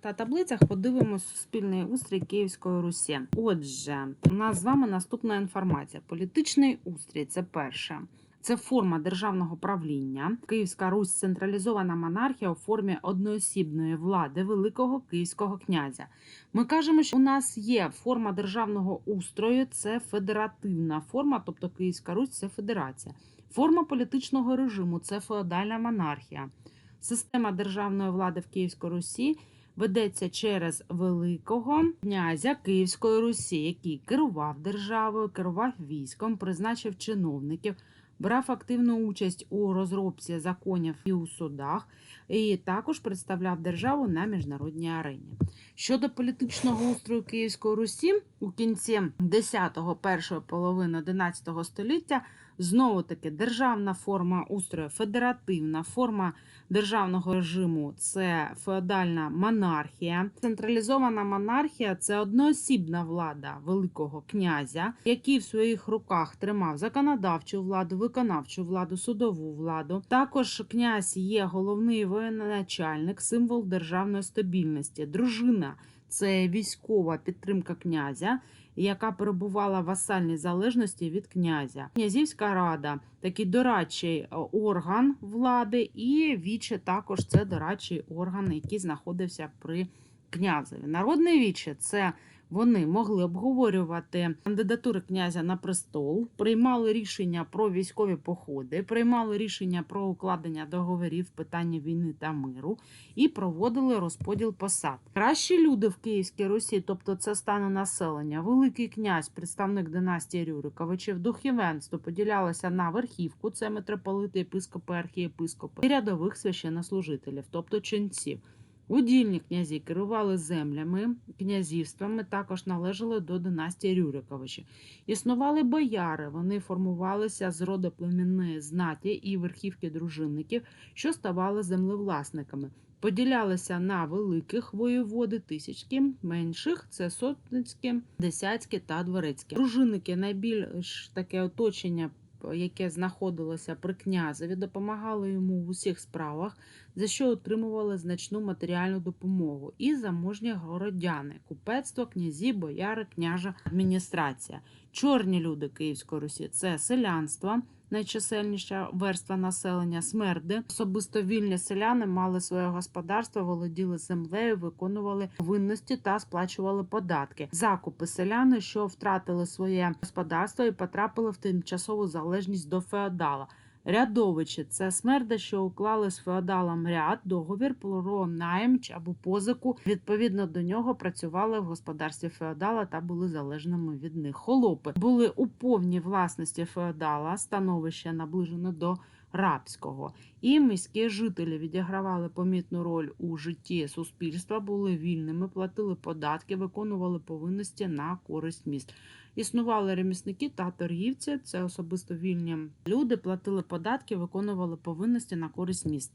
та таблицях подивимось суспільний устрій Київської Русі. Отже, у нас з вами наступна інформація. Політичний устрій це перше. Це форма державного правління. Київська Русь централізована монархія у формі одноосібної влади великого київського князя. Ми кажемо, що у нас є форма державного устрою, це федеративна форма, тобто Київська Русь це федерація. Форма політичного режиму це феодальна монархія. Система державної влади в Київській Русі ведеться через великого князя Київської Русі, який керував державою, керував військом, призначив чиновників, брав активну участь у розробці законів і у судах, і також представляв державу на міжнародній арені. Щодо політичного устрою Київської Русі у кінці 10-го, першої половини 11 століття знову таки державна форма устрою, федеративна форма державного режиму це феодальна монархія. Централізована монархія це одноосібна влада великого князя, який в своїх руках тримав законодавчу владу, виконавчу владу, судову владу. Також князь є головний воєначальник, символ державної стабільності. Дружина це військова підтримка князя. Яка перебувала в васальній залежності від князя, князівська рада такий дорадчий е, орган влади, і віче також це дорадчий орган, який знаходився при князеві. Народне віче це вони могли обговорювати кандидатури князя на престол, приймали рішення про військові походи, приймали рішення про укладення договорів, питання війни та миру і проводили розподіл посад. Кращі люди в Київській Русі, тобто це стане населення, великий князь, представник династії Рюриковичів, духовенство поділялося на верхівку, це митрополити, єпископи, архієпископи і рядових священнослужителів, тобто ченців. Удільні князі керували землями, князівствами, також належали до династії Рюриковичів. Існували бояри, вони формувалися з родоплемінної знаті і верхівки дружинників, що ставали землевласниками. Поділялися на великих воєводи, тисячки, менших це сотницькі, десятські та дворецькі. Дружинники найбільш таке оточення. Яке знаходилося при князеві, допомагало йому в усіх справах, за що отримували значну матеріальну допомогу, і заможні городяни, купецтво, князі, бояри, княжа адміністрація. Чорні люди Київської Русі це селянство, найчисельніша верства населення, смерди. Особисто вільні селяни мали своє господарство, володіли землею, виконували винності та сплачували податки. Закупи селяни, що втратили своє господарство і потрапили в тимчасову залежність до феодала. Рядовичі це смерди, що уклали з феодалом ряд договір про найм або позику. Відповідно до нього працювали в господарстві феодала та були залежними від них. Холопи були у повній власності феодала, становище наближено до рабського. І міські жителі відігравали помітну роль у житті суспільства, були вільними, платили податки, виконували повинності на користь міст. Існували ремісники та торгівці, це особисто вільні люди, платили податки, виконували повинності на користь міст.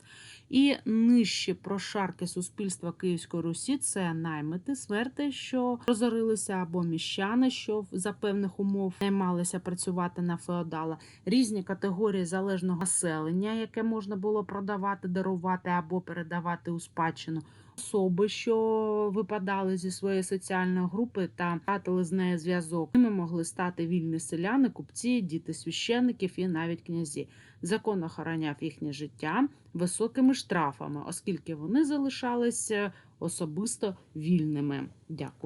І нижчі прошарки суспільства Київської Русі це наймити, сверти, що розорилися, або міщани, що за певних умов наймалися працювати на феодала, різні категорії залежного населення, яке можна було продавати, дарувати або передавати у спадщину. Особи, що випадали зі своєї соціальної групи та втратили з нею зв'язок, ними могли стати вільні селяни, купці, діти священників і навіть князі. Закон охороняв їхнє життя високими штрафами, оскільки вони залишалися особисто вільними. Дякую.